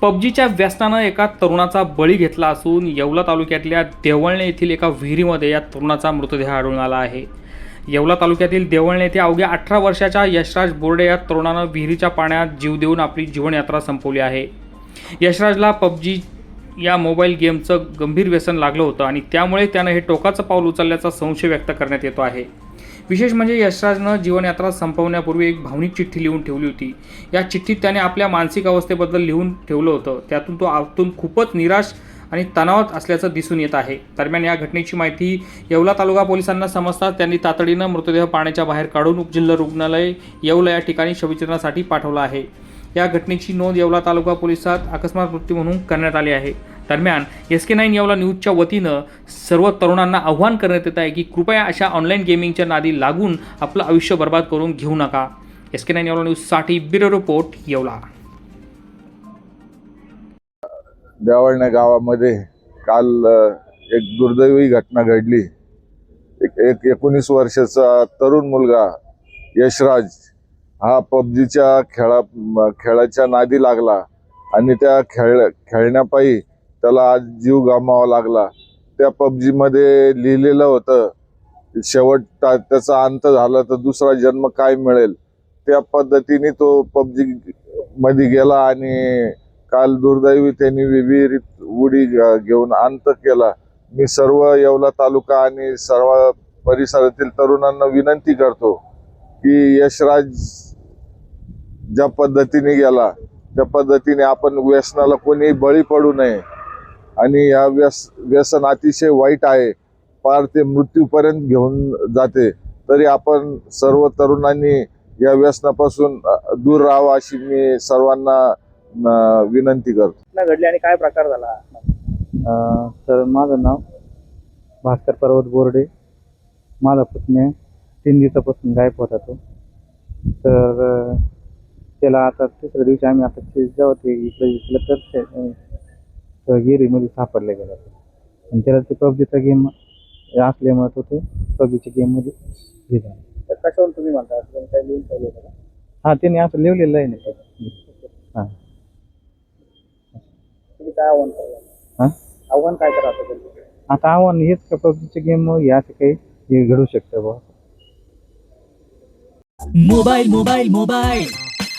पबजीच्या व्यसनानं एका तरुणाचा बळी घेतला असून येवला तालुक्यातल्या देवळणे येथील एका विहिरीमध्ये या तरुणाचा मृतदेह आढळून आला आहे. येवला तालुक्यातील देवळणे येथे अवघ्या अठरा वर्षाच्या यशराज बोर्डे या तरुणानं विहिरीच्या पाण्यात जीव देऊन आपली जीवनयात्रा संपवली आहे. यशराजला पबजी या मोबाईल गेमचं गंभीर व्यसन लागलं होतं आणि त्यामुळे त्यानं हे टोकाचं पाऊल उचलल्याचा संशय व्यक्त करण्यात येतो आहे. विशेष म्हणजे यशराजनं जीवनयात्रा संपवण्यापूर्वी एक भावनिक चिठ्ठी लिहून ठेवली होती. या चिठ्ठीत त्याने आपल्या मानसिक अवस्थेबद्दल लिहून ठेवलं होतं. त्यातून तो आतून खूपच निराश आणि तणावात असल्याचं दिसून येत आहे. दरम्यान या घटनेची माहिती येवला तालुका पोलिसांना समजताच त्यांनी तातडीनं मृतदेह पाण्याच्या बाहेर काढून उपजिल्हा रुग्णालय येवला या ठिकाणी शवचित्रणासाठी पाठवलं आहे. या घटनेची नोंद येवला तालुका पोलिसात अकस्मात मृत्यू म्हणून करण्यात आली आहे. दरम्यान एस के नाईन येवला न्यूजच्या वतीनं सर्व तरुणांना आव्हान करण्यात येत आहे की कृपया अशा ऑनलाईन गेमिंगच्या नादी लागून आपलं आयुष्य बर्बाद करून घेऊ नका. एस के नाईन येवला न्यूजसाठी ब्युरो रिपोर्ट येवला. देवळणे गावामध्ये काल एक दुर्दैवी घटना घडली. एक एक एकोणीस वर्षाचा तरुण मुलगा यशराज हा पबजीच्या खेळा खेळाच्या नादी लागला आणि त्या खेळ खेळण्यापायी त्याला आज जीव गमावा लागला. त्या पबजीमध्ये लिहिलेलं होतं शेवट ता- त्याचा अंत झाला तर दुसरा जन्म काय मिळेल? त्या पद्धतीने तो पबजी मध्ये गेला आणि काल दुर्दैवी त्यांनी विहिरीत उडी घेऊन अंत केला. मी सर्व येवला तालुका आणि सर्व परिसरातील तरुणांना विनंती करतो की यशराज ज्या पद्धतीने गेला त्या पद्धतीने आपण व्यसनाला कोणी बळी पडू नये. आणि या व्यस व्यसन अतिशय वाईट आहे. पार ते मृत्यूपर्यंत घेऊन जाते. तरी आपण सर्व तरुणांनी या व्यसनापासून दूर राहावं अशी मी सर्वांना विनंती करतो. घडली आणि काय प्रकार झाला? अं, तर माझं नाव भास्कर पर्वत बोर्डे. माझा पुतण्या तीन दिवसापासून गायब होता तो तर त्याला आता तिसऱ्या दिवशी आम्ही आता जेव्हा ते इकडे इकडे तर गिरीमध्ये सापडले गेला तो. आणि त्याला ते पबजीचा गेम असल्यामुळे तो ते पबजीच्या गेममध्ये हे झाला कशावरून तुम्ही म्हणता? काय लिहून ठेवलं होतं का? हां त्याने असं लिहिलेलं आहे ना ते. हां. तुम्ही काय आव्हान हां? आव्हान काय करा आता आव्हान हेच का पबजीच्या गेम हे असं काही हे घडू शकतं बुवा. Mobile mobile mobile